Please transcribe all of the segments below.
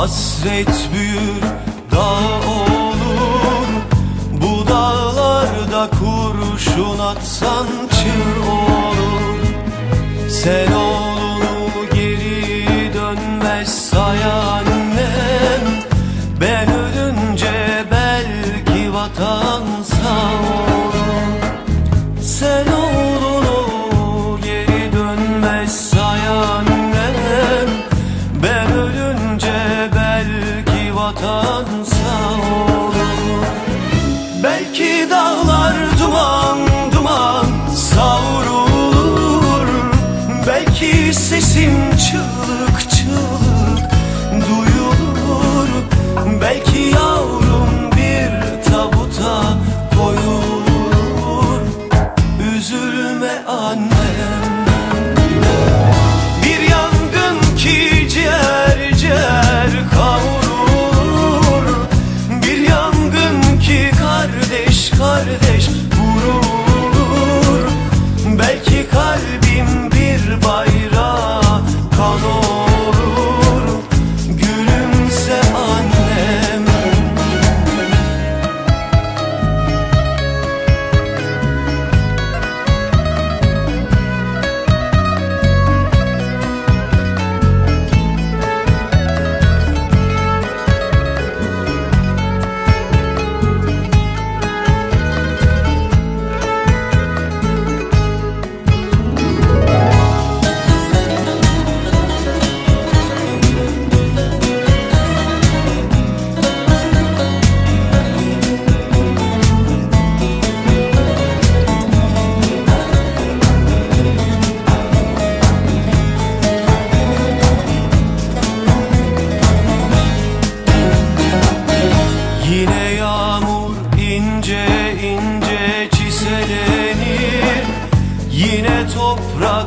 Hasret büyür dağ olur. Bu dağlarda kurşun atsan çığ olur. Sen oğlunu geri dönmez say annem. Ben ölünce belki vatan Üzülme annem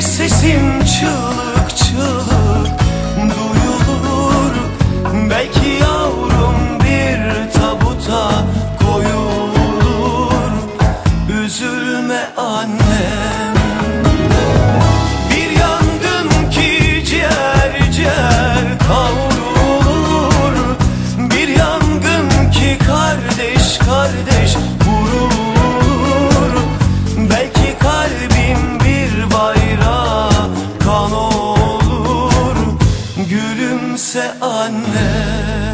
Sesim çığlık Gülümse anne